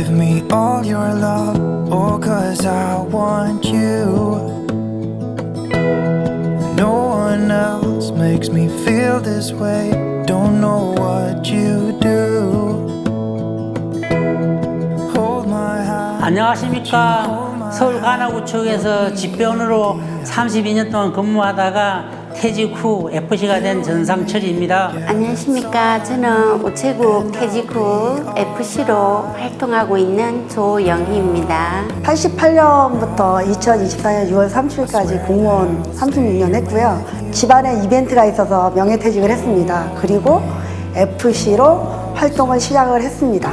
Give me all your love, oh, cause I want you. No one else makes me feel this way. Don't know what you do. Hold my hand. 안녕하십니까. 서울 가나구청에서 집변으로 32년 동안 근무하다가 퇴직 후 FC가 된 전상철입니다. 안녕하십니까. 저는 우체국 퇴직 후 FC로 활동하고 있는 조영희입니다. 88년부터 2024년 6월 30일까지 공무원 36년 했고요. 집안에 이벤트가 있어서 명예퇴직을 했습니다. 그리고 FC로 활동을 시작을 했습니다.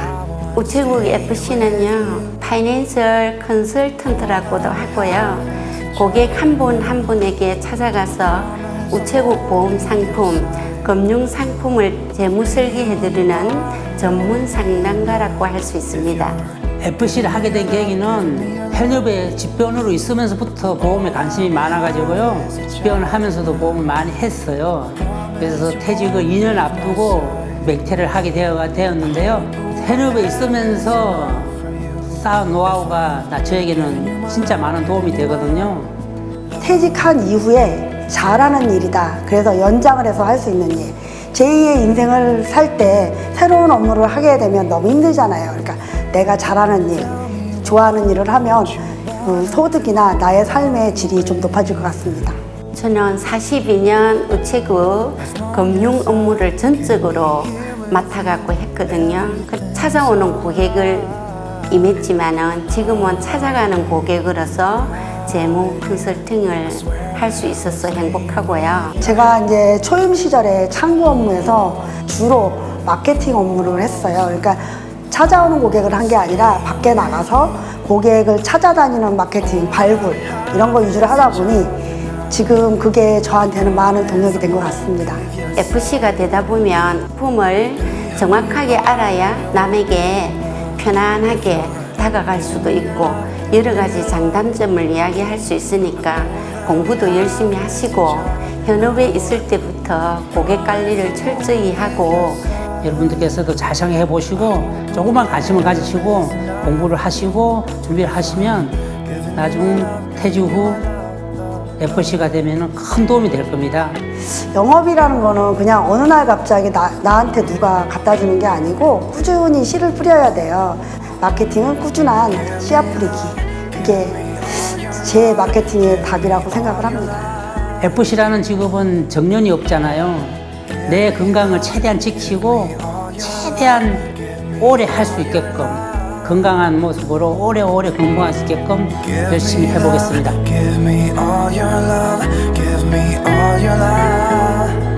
우체국 FC는요, 파이낸셜 컨설턴트라고도 하고요. 고객 한 분한 분에게 찾아가서 우체국 보험 상품, 금융 상품을 재무 설계해드리는 전문 상담가라고 할 수 있습니다. FC를 하게 된 계기는 현업에 집배원으로 있으면서부터 보험에 관심이 많아가지고요. 집배원을 하면서도 보험을 많이 했어요. 그래서 퇴직을 2년 앞두고 맥퇴를 하게 되어, 되었는데요. 현업에 있으면서 쌓은 노하우가 나 저에게는 진짜 많은 도움이 되거든요. 퇴직한 이후에 잘하는 일이다. 그래서 연장을 해서 할 수 있는 일. 제2의 인생을 살 때 새로운 업무를 하게 되면 너무 힘들잖아요. 그러니까 내가 잘하는 일, 좋아하는 일을 하면 그 소득이나 나의 삶의 질이 좀 높아질 것 같습니다. 저는 42년 우체국 금융 업무를 전적으로 맡아갖고 했거든요. 그 찾아오는 고객을 임했지만은 지금은 찾아가는 고객으로서 재무 컨설팅을 할 수 있어서 행복하고요. 제가 이제 초임 시절에 창구 업무에서 주로 마케팅 업무를 했어요. 그러니까 찾아오는 고객을 한 게 아니라 밖에 나가서 고객을 찾아다니는 마케팅, 발굴 이런 거 위주로 하다 보니 지금 그게 저한테는 많은 동력이 된 것 같습니다. FC가 되다 보면 품을 정확하게 알아야 남에게 편안하게 다가갈 수도 있고 여러 가지 장단점을 이야기할 수 있으니까 공부도 열심히 하시고 현업에 있을 때부터 고객 관리를 철저히 하고 여러분들께서도 잘 생각해 보시고 조금만 관심을 가지시고 공부를 하시고 준비를 하시면 나중 퇴직 후 FC가 되면 큰 도움이 될 겁니다. 영업이라는 거는 그냥 어느 날 갑자기 나, 나한테 누가 갖다 주는 게 아니고 꾸준히 씨를 뿌려야 돼요. 마케팅은 꾸준한 씨앗 뿌리기. 그게 제 마케팅의 답이라고 생각을 합니다. FC라는 직업은 정년이 없잖아요. 내 건강을 최대한 지키고 최대한 오래 할 수 있게끔 건강한 모습으로 오래오래 건강할 수 있게끔 열심히 해보겠습니다. Give me all your love, give me all your love.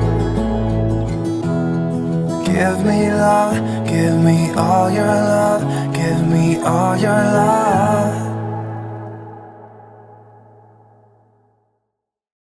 Give me love, give me all your love, give me all your love.